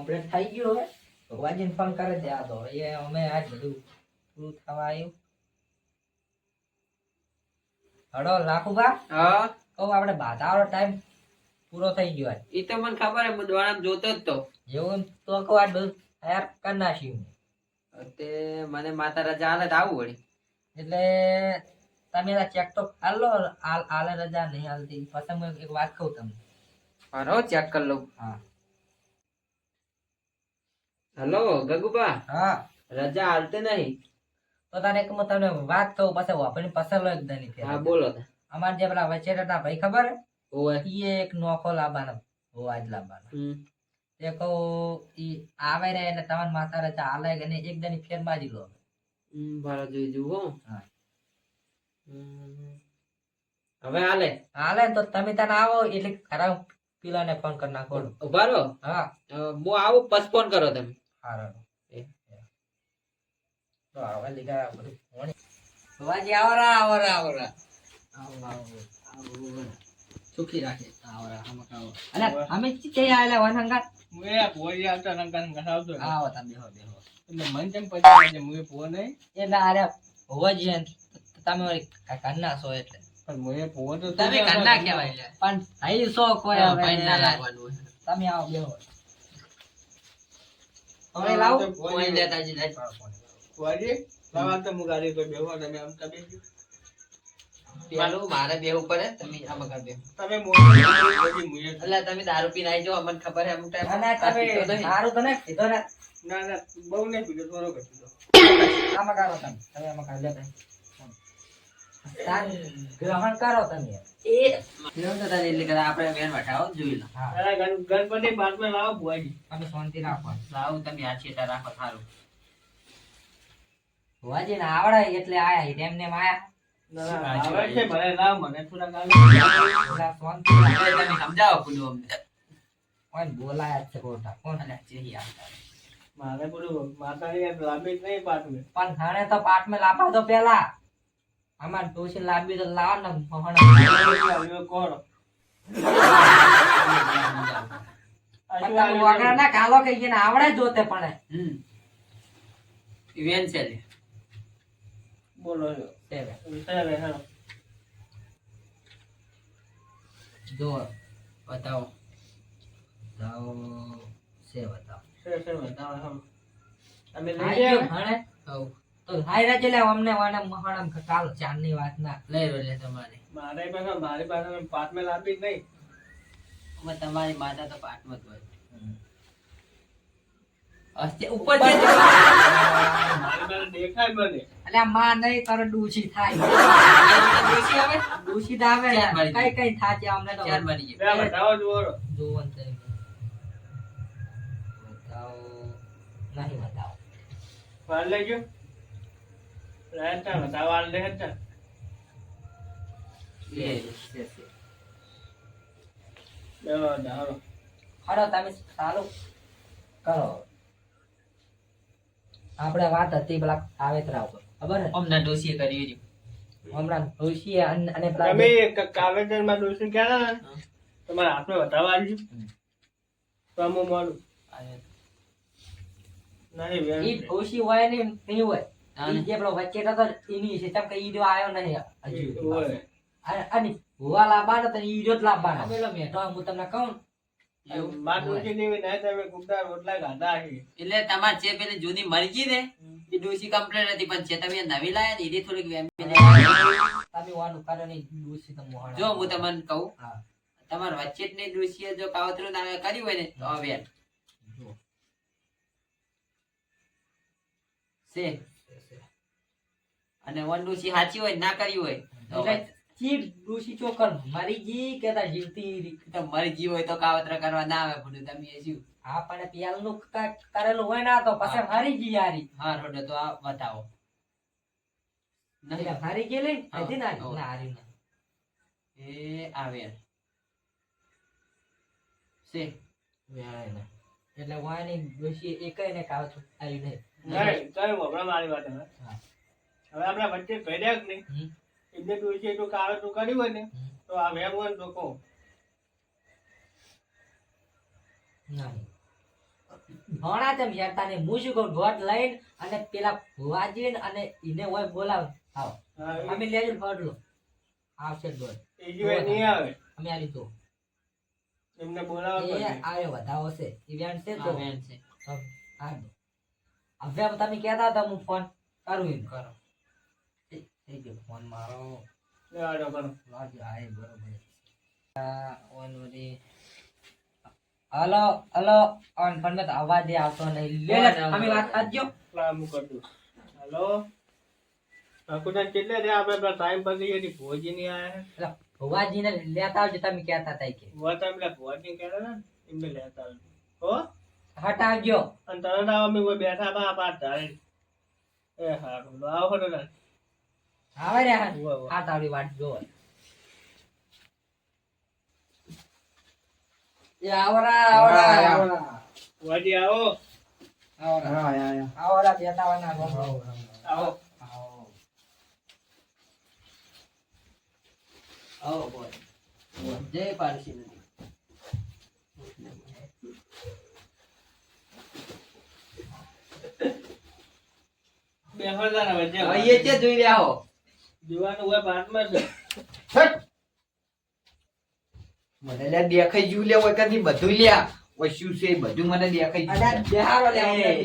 Complete થઈ ગયું હવે. ભગવાનજીને ફોન કરે દે. આ તો એ અમે આજ બધું પૂરું થવા આવ્યું. હડો લાખુભા. હા. કહું આપણે બાધાવાળો ટાઈમ પૂરો થઈ ગયો એ તો મને ખબર હે દોડામાં જોતો જ તો. જેવું તો કહું આજ બધું તૈયાર કરી નાખ્યું તે મને માતા રજા હાલે આવું વળી. એટલે તમે ચેક તો હાલો હાલ હાલે રજા નહીં હાલતી. પછી હું એક વાત કહું તમને. હા ચેક કરી લઉં. હા. હલો ગગુબા. હા. રજા હાલતે નહીં? તો તારે એક તમને વાત કહું પછી વાપરીને પસંદ લો એકદમ હા બોલો અમાર જે પેલા વચેરાના ભાઈ ખબર? ઓવે ઈ એક નોખો લાવવાનો હો આજ લાવવાનો. તે કહું ઈ આવે ને એટલે તમારે માતા રજા હાલે કે નહીં એકદમ ફેર બાજી લો. ભારો જોઈ જુઓ. હા. હવે હાલે? હાલે તો તમે તને આવો એટલે ખરા પીલાને ફોન કરી નાખો. ઊભા રહો? હા. હું આવું પછી ફોન કરો તમે. હારું. એ. તો આવા લીધા બધું. ફોન વાજી આવરા આવરા આવરા. આવો આવો આવો સુખી રાખે. આવરા હમક આવો અને અમે ચીતે આયેલા વન હંગાત મુએ પોરી આવતા નંગા નંગા આવતો. આવો તમે બેહો બેહો. એટલે મન તેમ પછી મુએ પો નહીં. એટલે અરે એમ. તમે વળી ક- કન્ના છો એટલે. પણ મુએ પો તો તમે કન્ના કહેવાય પણ ભાઈ શોખ હોય હા, ભાઈ ના લાગવાનું તમે આવો બેહો. હવે લાવો. કોઈ લેતા જ નહીં. લાવા તો મુ ગાડી બેહો તમે આમ તમે પેલું મારે બેહવું પડે તમે આમાં કરી દેજો. તમે એટલે તમે દારૂ પીને આવી જાઓ અમને ખબર હે અમુક ટાઈમ ના, ના, આ તમે દારૂ તો ને કીધો ને. ના ના બહુ નહીં પીધો થોડો કીધો આમાં કરો તમે તમે આમાં કાઢ લે તમે. તાન ગ્રહણ કરો તમે. એ કેવું તો તારે એટલે કદાચ આપણે વેન વટાવો જોઈ લો. હા. ગણપતિ બાદમાં લાવો ભુવાજી. તમે શાંતિ રાખો. લાવું તમે આ છેટા રાખો સારું. ભુવાજી ને આવડે એટલે આયા એમને એમ આયા. ના, ના, છે લાવ મને થોડા સમજાવો અમને. કોણ બોલાયા જ છે ખોટા? કોણ? અલ્યા, જેહી આવતા. મારે પેલું માતાની લાંબી નહીં પાછું પણ ઘણે તો પાઠ મેં લાપા તો પેલા અમાર ડોશી લાંબી તો લાવ ને મહણ કોણ વગર ના કાલો કહીએ ને આવડે જોતે પણ. છે બોલો. જો. બતાવો. છે બતાવો. બતાવો. લઈ. ગયો ઘણે હાઈ રાજે લે અમને વાને મહણમ કાલ ચાંદની વાત ના. લઈ લે તમારે. મારે પાસે મારી પાસે પાછમાં લાંબી જ નહીં. અમે તમારી માતા તો પાઠમાં જ હોય. અસ્તે ઉપર દેખાય મને. અલ્યા માં નહીં તારો ડૂસી થાય. ડોશી આવે? ડૂસી આવે. કઈ કઈ થાચે અમને તો ચાર મરી બે બતાવો જોરો જોવન તે બતાવો. નહીં બતાવો. લઈ ગયો? રહેતા આપણે વાત હતી પેલા કાવેતરા ઉપર. ખબર હમણાં અમના કરી હતી. હમણાં ડોશી અને તમે કાવેતરમાં ડોસી ક્યાં તમારા હાથમાં બતાવવા આવ્યું તો હું મોડું નહીં ડોસી હોય ને નહીં હોય. જે પેલો વચ્ચે હતો એની છે કે નહીં. હજુ અને તો જ હું તમને કહું એટલે તમારે જે જૂની મરજી ને એ ડોશી કમ્પ્લેટ હતી પણ જે તમે નવી લાયા ને એની થોડીક તમે વાનું કરો જો હું તમને કહું હા. વચ્ચે જ જો કાવતરું ના કર્યું હોય ને તો હવે. અને વન ડુસી સાચી હોય ના કરી હોય તો એટલે ચી ડોશી ચોકર મારી જી કેતા જીવતી રહી? તો મરી ગઈ હોય તો કાવતરા કરવા ના આવે બધું તમે એ શું? આ પણ પિયાલનું કરેલું હોય ના તો પછી હારી જી યારી હા રોડે તો આ બતાવો. નહીં હારી ગયેલી? હા, હતી ના ના હારી ના એ આવે. સે વેળાય એટલે વાની ડોશી એકય ને કાવત આવી નહીં. નહીં કઈ મારી વાત હા. હવે આપણા વચ્ચે ભેડ્યા જ નહીં. હમ. એટલે એટલું કાવેતું કર્યું હોય ને તો આ વેમ હોય ને તો કહું. ભણા તેમ હેરતા નહીં હું શું કહું દોઢ લઈને અને પેલા ભુવાજીને અને ઈને હોય બોલાવ. આવો. અમે લેજો ફોટલો. આવશે દોઢ એજી વે નહીં આવે. અમે આલી તો એમને બોલાવો એ આવે વધાવો છે ઇવેન્ટ છે તો. ઇવેન્ટ વેન છે. હા હવે તમે કહેતા હતા હું ફોન કરું એમ. કરો. થઈ ગયો. ફોન મારો લેવાડો કરો. લાજો આય બરોબર. આ ઓન હલો હલો. ઓન પણ મેં અવાજ આવતો નહીં. લે અમે વાત કરજો લાવ હું કર કાકુના કેટલે રે આપણે ટાઈમ પતી ગયો ભોજી નહીં આયા ભુવાજીને લેતા આવજો. તમે કહેતા હતા કે. ભુવા ટાઈમ ભોજી કહેતા ને એમને લેતા આવજો. હો? હટાવજો. અને તરત આવો અમે બેઠા હતા પાર ધારે એ હારું. લો આવો ખરો ને આવે રે. આ તારી વાત જો એ આવરા આવરા. આવરા ભુવાજી આવો. આવરા. આવરા બેતાવાના ગોમો આવો આવો. આવો. બોલ જય પારસી નદી. બેહો જરા વચ્ચે હવે જોઈ રહ્યા હો. જોવાનું હોય પાટમાં છે મને દેખાઈ ગયું લે હોય કદી બધું લ્યા. ઓય શું છે બધું મને દેખાઈ ગયું બેહારો લે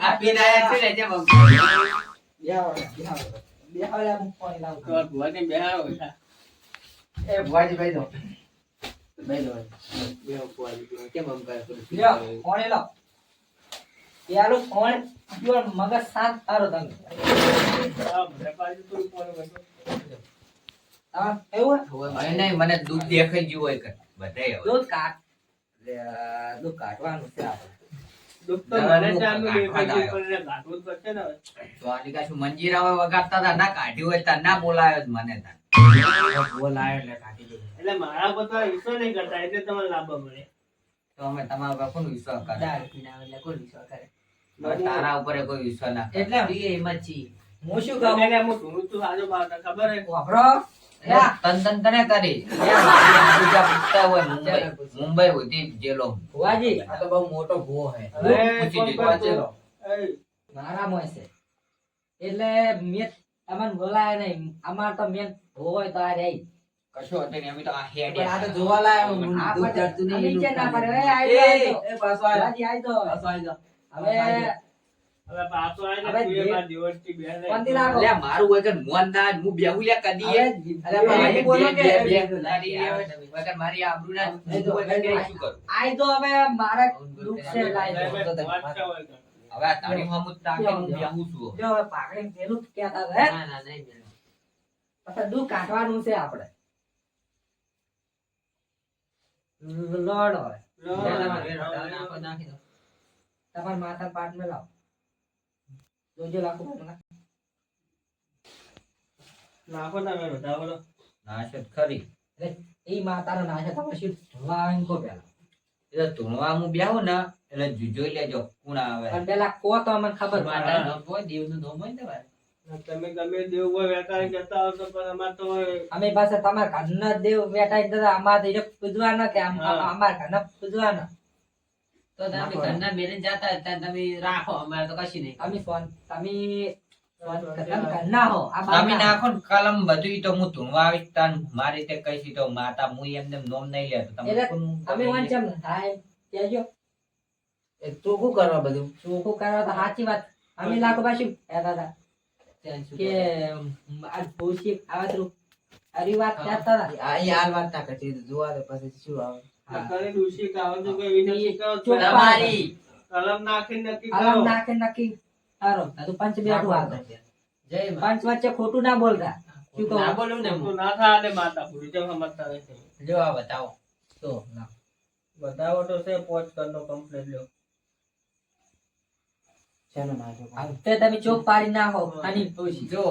આ પીનાયા છે ને જે બેહારો બેહારો બેહારો લે હું ફોન લાવું. તો બેહારો એ ભુવાજી ભાઈ દો ભાઈ દો બેહો ભુવાજી કેમ આમ કરે? લ્યો લો પ્યોર મગજ શાંત. તારો તમે. આ મને પાછું થોડું ફોન કરજો હા એવું મને નહીં મને દૂધ દેખાઈ ગયું હોય કે બધાય દૂધ કાઢ. દૂધ કાઢવાનું છે આપણે. ના, મને હું છે આમનું કાઢવા દેખાય છે, આવ્યો. પણ એને કાઢવું જ પડશે ને હવે. તો આની કાશું મંજીરા હોય વગાડતા હતા? ના કાઢ્યું હોય તાર ના બોલાયો જ મને તાર. એટલે કાઢી દીધું. એટલે મારા પર તો નહીં કરતા એટલે તમને લાભ મળે તો અમે તમારા પર વિશ્વાસ કરે? એટલે કોઈ વિશ્વાસ કરે? તારા ઉપર કોઈ વિશ્વાસ ના એટલે એમ જ છીએ. હું શું કહું એને હું ઢૂંઢું છું આજો બાર ખબર હે વાપરો. તન તન તને કરી. બીજા પૂછતા હોય મુંબઈ મુંબઈ. સુધી જેલો. ભુવાજી. આ તો બહુ મોટો ભૂવો હે પૂછી ફોન જોજો. પર તો- છે. એટલે મેં તમને બોલાય નહીં. અમાર તો મેં હોય તો આ રહી. કશો હતો નહીં અમે તો આ હેડે આ તો જોવા લાયો હું દૂધ ચડતું નહીં. છે ના પડે. એ, આઈ જાઓ, એ, એ, પાછો આવ્યો. ભુવાજી આઈ જાઓ. પાછો આવી જાઓ. હવે મારા વગર હું બેહું કદી. વગર આબરૂ ના શું કરું? આઈ તો હવે છે હવે હોય તારી હમું તાકે હું બેહું છું જો હવે પેલું કહેતા હે? ના ના નહીં પછી કાઢવાનું છે આપણે. લડો. લો, તમારે માતા પાટ મેં લાવો. જોજો લાખો ભાઈ નાખો તમે બધા બોલો. ના ખરી એ માતાનો નાશે તમે શું ધોવા આવીને પેલા એટલે ધૂણવા હું બેહું ને એટલે જોઈ લેજો કોણ આવે અને પેલા કો તો અમને ખબર માતા હોય, દેવનું ધોમ હોય ને તમારે. તમે ગમે દેવ કોઈ કરતા હો તો પણ અમારે તો અમે પાસે તમારા ઘરના દેવ બેઠા હતા અમારે તો પૂજવાના કે. અમારા ઘરના પૂજવાના તો તમે. ઘરના મેરેજ જતા હતા તમે રાખો અમારે તો કશી નહીં. અમે ફોન તમે વાત. અમે લાખો પાછું. કહેતા હતા કે કરું? આ ભૂસી આવતરું અરી વાત કહેતા હતા. આ હાલ વાત ના જોવા દે પછી શું આવે. કરી દૂષી કાવો તો કોઈ વિનંતી કરો તમારી કલમ નાખીને નક્કી કરો. અલમ નાખે નક્કી તારો તો પંચ બેઠું હાલ. જય પંચ વચ્ચે ખોટું ના બોલતા. શું કહું? ના બોલું ને તો ના થાય ને માતા પૂરી. જેમ સમજતા નથી જો આ બતાવો. તો ના. બતાવો તો છે પોચ કરનો કમ્પ્લેટ લ્યો. શેનો નાખ્યો આ તે તમે ચોક પાડી નાખો જો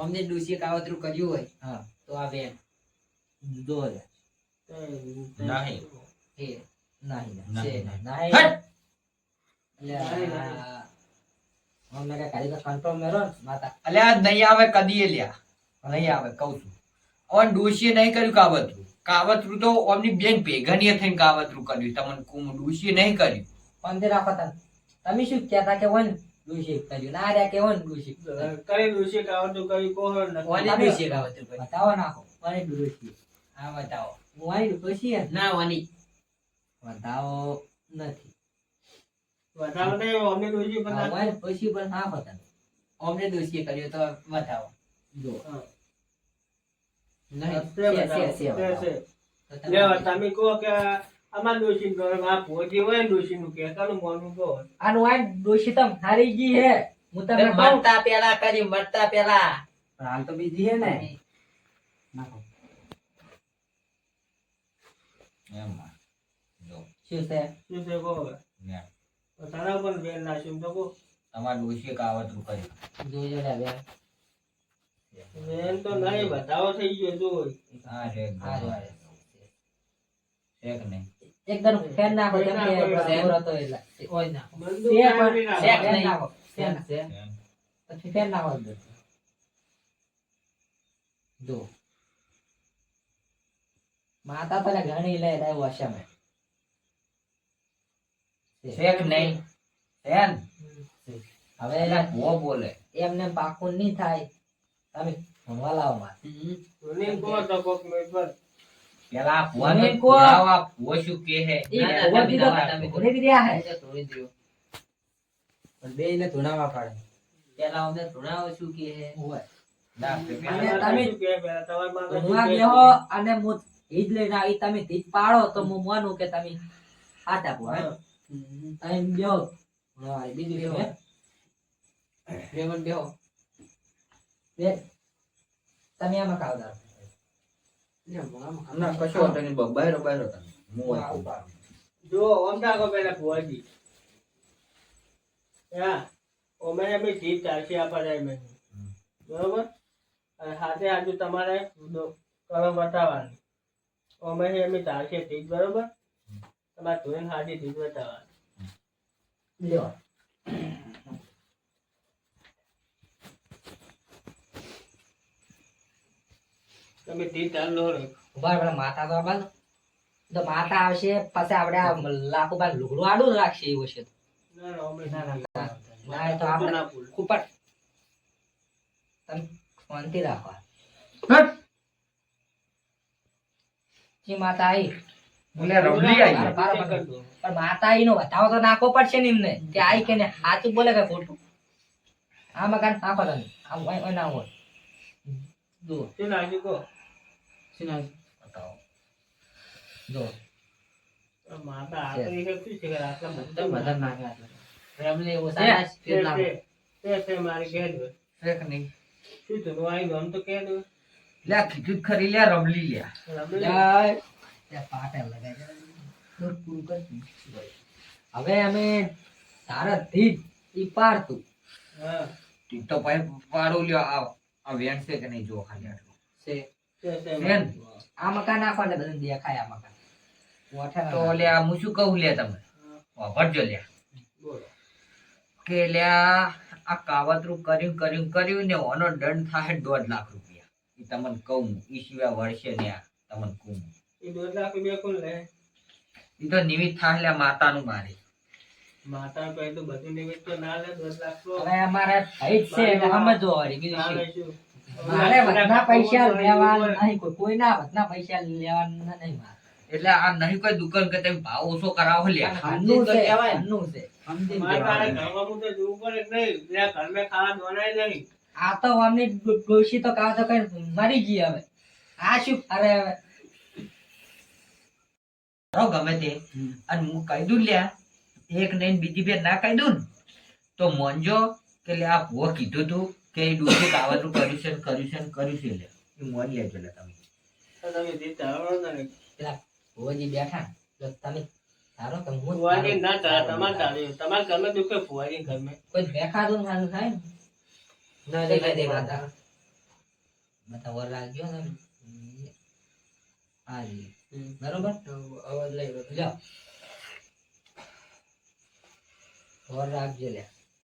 અમને ડોશીએ કાવતરું કર્યું હોય હા. તો આ બેન. જો. નહીં. એ નહીં નહીં, નહીં. નહીં. એટલે આ- અમે કે કાઢી તો કંટ્રોલ મેરો માતા. અલ્યા નહીં આવે કદી લ્યા નહીં આવે કઉ છું. ઓન ડોશીએ નહીં કર્યું કાવતરું. કાવતરું તો ઓમની બેન ભેગા થઈને કાવતરું કર્યું. તમને કુમ ડોશીએ નહીં કર્યું. પંદર રાખો તમે તમે શું કહેતા કે વન ડોશી કર્યું? ના રહ્યા કે વન ડોશી કર્યું. કઈ કોહર તમે કાવતરું કરી? બતાવો નાખો. હા બતાવો. હું પછી ના વાની વધાવો નથી. વધાવો નહીં અમે દોષી પણ વન પણ ના હતા. અમને દોષી કર્યો તો વધાવો. જો. હા. તમે કહો કે આમાં દોષી આ ભોજી હોય દોષી નું કે મોનું કહો. આનું આ દોષી તમ હારી ગઈ હે. હું તમને મરતા પેલા કરી મરતા પેલા હાલ તો બીજી હે ને. નાખો શું છે? શું છે કહો હવે. તો તારા પણ બેન તો કહો. લે બેન. બેન તો નહીં બતાવો થઈ ગયો જો જો આ જો. એકદમ ફેન નાખો કેમ કે નાખો, તો એટલે. ઓય નાખો બંદૂક પણ શેક ફેન નહીં. નાખો ફેન છે પછી ફેન નાખો. અંદર. માતા તને ઘણી લે લે વશમે શેક નહીં. ફેન હવે એમને પાકું નહીં થાય. તમે ભણવા લાવો માં ધોની કો તો દીધો તમે હે. થોડી દ્યો. પણ બે ને પાડે. પેલા અમને ધોણાવો શું કે હે. અને તમે? તમારા હું ઈ જ લઈને આવી તમે ધીજ પાડો તો હું માનું કે તમે હાથ આપો હે. હા. બેહો બીજું બેહો હે બે બેહો. બે. તમે આમાં ખાવ દાર હમણાં કશો વાંધો નહીં બહુ બહાર બહાર હતા હું જો આમ કો પેલા ભુવાજી. હા ઓમે અમે જીત ચાલશે આપણે એમ. બરોબર? અને હાથે આજુ તમારે કરો બતાવવાની. અમે ચાલશે બરોબર? તમારે લ્યો. તમે ચાલુ માતા તો તો માતા આવશે પછી આપણે આ લાખો બાદ લુગડું આડું રાખશે એવું છે ના તો આપણે ના તમે શાંતિ રાખો. જી માતા આવી. બાર, બાર, બાર. પણ માતા આવીનો વધાવો તો નાખો પડશે ને એમને કે આઈ કે ને સાચું બોલે કે ખોટું આમાં કાન નાખો તમે આમ ઓય ના હોય જુઓ શું કો કહો? બતાવો જુઓ માતા આકરી છે શું છે કે આટલા બધા તો બધા નાખ્યા. રેમલી છે. છે, છે. છે, છે, મારી ઘેર. શેક નહીં. શું તો આઈ ગમ તો કે દો. લે કીધું ખરી લે રમલી લે. રમી લે. જય. ત્યાં પાટે લગાઈ દે. દૂધ પૂરું કરી. દીધું. હવે અમે તારાથી ઈ પારતું તું તો ભાઈ પાડો લ્યો આ વેણ છે કે નહીં જો ખાલી આટલું. છે. આ મકાન નાખો એટલે બધું દેખાય આ મકાન. તો લે હું શું કહું લે તમે. વાપરજો લે. કે લે આ આ કાવતરું કર્યું કર્યું કર્યું ને ઓનો દંડ થાય દોઢ લાખ રૂપિયા. ઈ તમને કહું ઈ સિવાય વળશે ને આ તમને કહું એ દોઢ લાખ રૂપિયા કોણ લે? ઈ તો નિમિત્ત થાય માતાનું મારે. માતા કહે તો બધું નિમિત્ત તો ના લે, દોઢ લાખ તો. હવે અમારે ભાઈ છે એટલે સમજો વળી બીજું શું? મારે વધના પૈસા લેવા નહીં કોઈ કોઈના વધના પૈસા લેવાના નહીં મારે. એટલે આ નહીં કોઈ દુકાન કે તમે ભાવ ઓછો કરાવો લે. છે ઘરનું છે. મારે ઘરમાં તો જોવું પડે નહીં? ઘરમાં ખાવા દોનાય નહીં. આ તો અમને ડોશી તો કાવ તો કઈ મરી ગઈ હવે. આ શું અરે હવે? રો ગમે તે. અને હું કહી દઉં લ્યા એક નહીં બીજી બે ના કહી દઉં તો મોંજો કે લે આ ભો કીધું તું કે એ ડૂસી કાવતરું કર્યું છે કર્યું છે કર્યું છે લે એ મોન લેજો લે તમે. તમે દીતા ચાલો ને. બેઠા તો તમે તારો કે હું ના તમારે તમારે ઘરમાં દુખે ફુવાજી ઘરમાં. કોઈ દેખાતું ને થાય ને. ના દેખાય દેખાતા. બધા વર રાખજો ને હા જી બરોબર? અવાજ લઈ લો વર રાખજો લે.